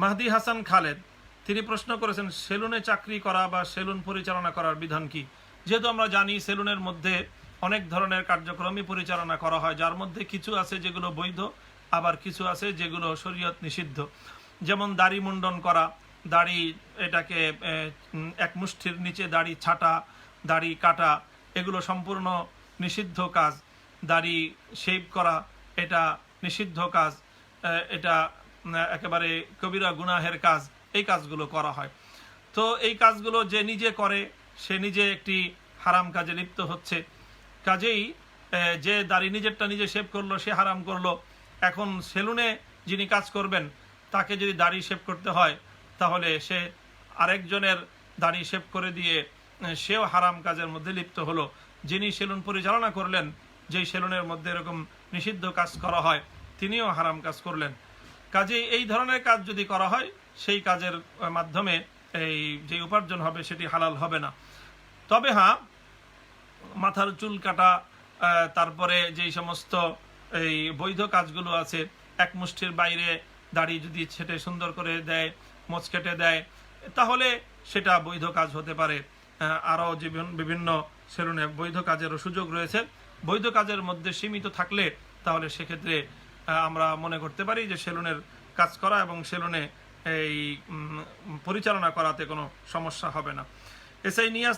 মাহদি হাসান খালেদ, তিনি প্রশ্ন করেছেন, সেলুনে চাকরি করা বা সেলুন পরিচালনা করার বিধান কি? যেহেতু আমরা জানি সেলুনের মধ্যে অনেক ধরনের কার্যক্রমই পরিচালনা করা হয়, যার মধ্যে কিছু আছে যেগুলো বৈধ, আবার কিছু আছে যেগুলো শরীয়ত নিষিদ্ধ। যেমন দাড়ি মুন্ডন করা, দাড়ি এটাকে এক মুষ্টির নিচে দাড়ি ছাটা, দাড়ি কাটা, এগুলো সম্পূর্ণ নিষিদ্ধ কাজ। দাড়ি শেভ করা, এটা নিষিদ্ধ কাজ এটা একেবারে কবিরা গুনাহের কাজ, এই কাজগুলো করা হয়। তো এই কাজগুলো যে নিজে করে, সে নিজে একটি হারাম কাজে লিপ্ত হচ্ছে। কাজেই যে দাড়ি নিজেরটা নিজে শেভ করল, সে হারাম করল। এখন সেলুনে যিনি কাজ করবেন, তাকে যদি দাড়ি শেভ করতে হয়, তাহলে সে আরেকজনের দাড়ি শেভ করে দিয়ে সেও হারাম কাজের মধ্যে লিপ্ত হলো। যিনি সেলুন পরিচালনা করলেন, যেই সেলুনের মধ্যে এরকম নিষিদ্ধ কাজ করা হয়, তিনিও হারাম কাজ করলেন। কাজেই এই ধরনের কাজ যদি করা হয়, সেই কাজের মাধ্যমে এই যে উপার্জন হবে সেটি হালাল হবে না। তবে হ্যাঁ মাথার চুল কাটা তারপরে যেই সমস্ত এই বৈধ কাজগুলো আছে, এক মুষ্টির বাইরে দাড়ি যদি ছেটে সুন্দর করে দেয় মোচ কেটে দেয়, তাহলে সেটা বৈধ কাজ হতে পারে। আরও বিভিন্ন- সেলুনে বৈধ কাজেরও সুযোগ রয়েছে। বৈধ কাজের মধ্যে সীমিত থাকলে তাহলে সেক্ষেত্রে আমরা মনে করতে পারি যে সেলুনের কাজ করা এবং সেলুনে এই পরিচালনা করাতে কোনো সমস্যা হবে না। এসআই নিয়াজ